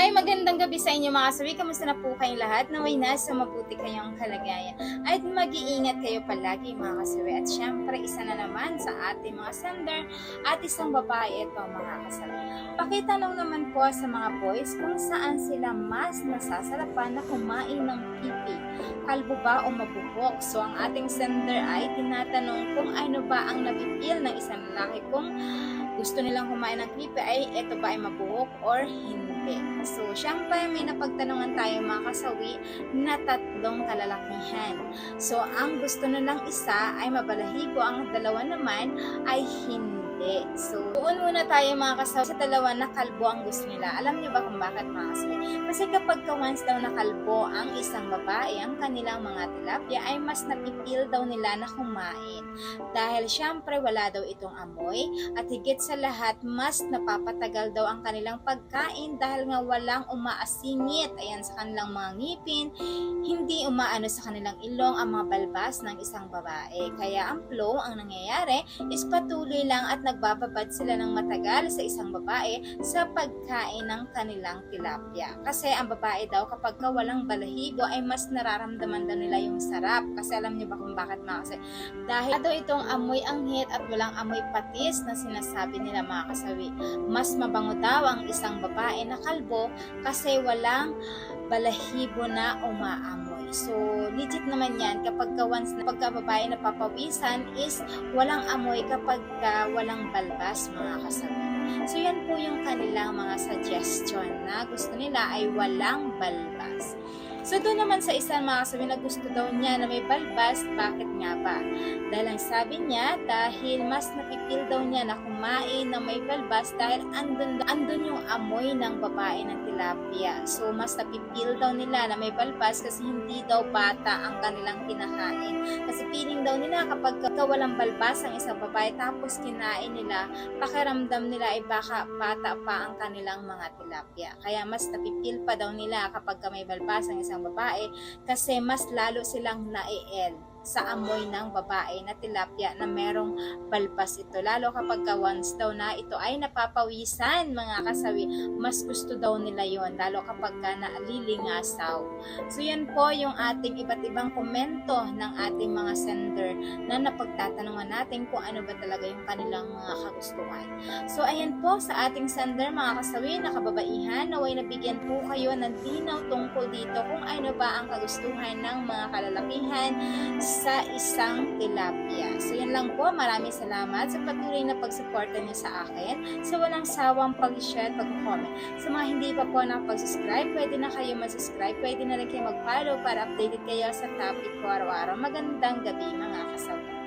Hi, magandang gabi sa inyo mga kasawi. Kamusta na po kayong lahat? Naway nasa mabuti kayong kalagayan. At mag-iingat kayo palagi mga kasawi. At syempre, isa na naman sa ating mga sender at isang babae ito mga kasawi. Pakitanong naman po sa mga boys kung saan sila mas nasasarapan na kumain ng pipi. Kalbo ba o mabuhok? So, ang ating sender ay tinatanong kung ano ba ang napipil ng isang lalaki kung gusto nilang kumain ng pipi ay ito ba ay mabuhok or hindi. So, syempre may napagtanungan tayo mga kasawi na tatlong kalalakihan. So, ang gusto nilang isa ay mabalahibo, ang dalawa naman ay hindi. So, doon muna tayo mga kasawi sa dalawa na kalbo ang gusto nila. Alam niyo ba kung bakit mga kasawi? Kasi kapag ka once daw na kalbo ang isang babae, ang kanilang mga tilapia ay mas napipil daw nila na kumain. Dahil syempre wala daw itong amoy at higit sa lahat mas napapatagal daw ang kanilang pagkain dahil nga walang umaasingit ayan sa kanilang mga ngipin hindi umaano sa kanilang ilong ang mga balbas ng isang babae kaya ang flow ang nangyayari is patuloy lang at nagbababad sila ng matagal sa isang babae sa pagkain ng kanilang tilapia kasi ang babae daw kapag ka walang balahibo ay mas nararamdaman daw nila yung sarap kasi alam niyo ba kung bakit mga kasi dahil daw itong amoy anghit at walang amoy patis na sinasabi nila mga kasawi. Mas mabango daw ang isang babae na kalbo kasi walang balahibo na umaamoy. So, legit naman yan kapag ka once na pagka babae napapawisan is walang amoy kapag ka walang balbas mga kasawi. So, yan po yung kanilang mga suggestion na gusto nila ay walang balbas. So, doon naman sa isang mga kasabi na gusto daw niya na may balbas, bakit nga ba? Dahil ang sabi niya, dahil mas napipil daw niya na kumain na may balbas dahil andun, andun yung amoy ng babae ng tilapia. So, mas napipil daw nila na may balbas kasi hindi daw bata ang kanilang kinakain. Kasi feeling daw nila kapag ka walang balbas ang isang babae tapos kinain nila, pakiramdam nila ay baka bata pa ang kanilang mga tilapia. Kaya mas napipil pa daw nila kapag ka may balbas ang isang babae kasi mas lalo silang naiel sa amoy ng babae na tilapia na merong balbas ito. Lalo kapag ka once daw na ito ay napapawisan mga kasawi, mas gusto daw nila yon lalo kapag ka nalilingasaw. So yan po yung ating iba't ibang komento ng ating mga sender na napagtatanungan natin kung ano ba talaga yung kanilang mga kagustuhan. So ayan po sa ating sender mga kasawi na kababaihan, naway nabigyan po kayo ng linaw tungkol dito kung ano ba ang kagustuhan ng mga kalalakihan sa isang tilapia. So yan lang po, maraming salamat sa patuloy na pagsuporta niyo sa akin, sa walang sawang pag-share, pag-comment. Sa mga hindi pa po nakapag-subscribe, pwede na kayo mag-subscribe, pwede na rin kayo mag-follow para updated kayo sa topic ko araw-araw. Magandang gabi mga kasawi.